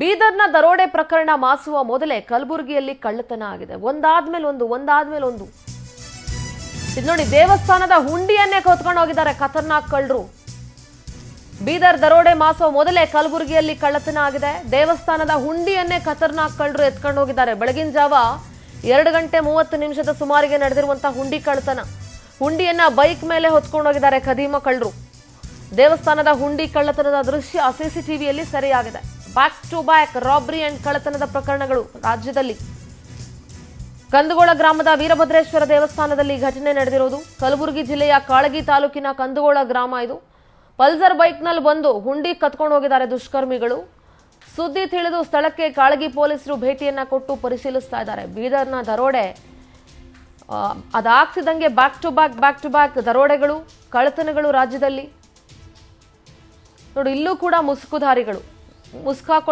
ಬೀದರ್ನ ದರೋಡೆ ಪ್ರಕರಣ ಮಾಸುವ ಮೊದಲೇ ಕಲಬುರಗಿಯಲ್ಲಿ ಕಳ್ಳತನ ಆಗಿದೆ. ಒಂದಾದ್ಮೇಲೆ ಒಂದು ಒಂದಾದ್ಮೇಲೆ ಒಂದು. ಇದು ನೋಡಿ, ದೇವಸ್ಥಾನದ ಹುಂಡಿಯನ್ನೇ ಕೊತ್ಕೊಂಡು ಹೋಗಿದ್ದಾರೆ ಖತರ್ನಾಕ್ ಕಳ್ಳರು. ಬೀದರ್ ದರೋಡೆ ಮಾಸುವ ಮೊದಲೇ ಕಲಬುರಗಿಯಲ್ಲಿ ಕಳ್ಳತನ ಆಗಿದೆ. ದೇವಸ್ಥಾನದ ಹುಂಡಿಯನ್ನೇ ಖತರ್ನಾಕ್ ಕಳ್ಳರು ಎತ್ಕೊಂಡು ಹೋಗಿದ್ದಾರೆ. ಬೆಳಗಿನ ಜಾವ ಎರಡು ಗಂಟೆ ಮೂವತ್ತು ನಿಮಿಷದ ಸುಮಾರಿಗೆ ನಡೆದಿರುವಂತಹ ಹುಂಡಿ ಕಳ್ಳತನ. ಹುಂಡಿಯನ್ನ ಬೈಕ್ ಮೇಲೆ ಹೊತ್ಕೊಂಡು ಹೋಗಿದ್ದಾರೆ ಕದೀಮ ಕಳ್ಳರು. ದೇವಸ್ಥಾನದ ಹುಂಡಿ ಕಳ್ಳತನದ ದೃಶ್ಯ ಸಿಸಿಟಿವಿಯಲ್ಲಿ ಸೆರೆಯಾಗಿದೆ. Back to back robbery and ಕಳ್ಳತನದ ಪ್ರಕರಣಗಳು ರಾಜ್ಯದಲ್ಲಿ. ಕಂದಗೋಳ ಗ್ರಾಮದ ವೀರಭದ್ರೇಶ್ವರ ದೇವಸ್ಥಾನದಲ್ಲಿ ಘಟನೆ ನಡೆದಿರುವುದು. ಕಲಬುರಗಿ ಜಿಲ್ಲೆಯ ಕಾಳಗಿ ತಾಲೂಕಿನ ಕಂದಗೋಳ ಗ್ರಾಮ ಇದು. ಪಲ್ಸರ್ ಬೈಕ್ನಲ್ಲಿ ಬಂದು ಹುಂಡಿ ಕತ್ಕೊಂಡು ಹೋಗಿದ್ದಾರೆ ದುಷ್ಕರ್ಮಿಗಳು. ಸುದ್ದಿ ತಿಳಿದು ಸ್ಥಳಕ್ಕೆ ಕಾಳಗಿ ಪೊಲೀಸರು ಭೇಟಿಯನ್ನ ಕೊಟ್ಟು ಪರಿಶೀಲಿಸ್ತಾ ಇದ್ದಾರೆ. ಬೀದರ್ನ ದರೋಡೆ ಅದಾಗ್ತಿದ್ದಂಗೆ back to back back to back ದರೋಡೆಗಳು, ಕಳ್ಳತನಗಳು ರಾಜ್ಯದಲ್ಲಿ. ನೋಡಿ, ಇಲ್ಲೂ ಕೂಡ ಮುಸುಕುಧಾರಿಗಳು. ಮುಸ್ಕಾಕೊಂಡು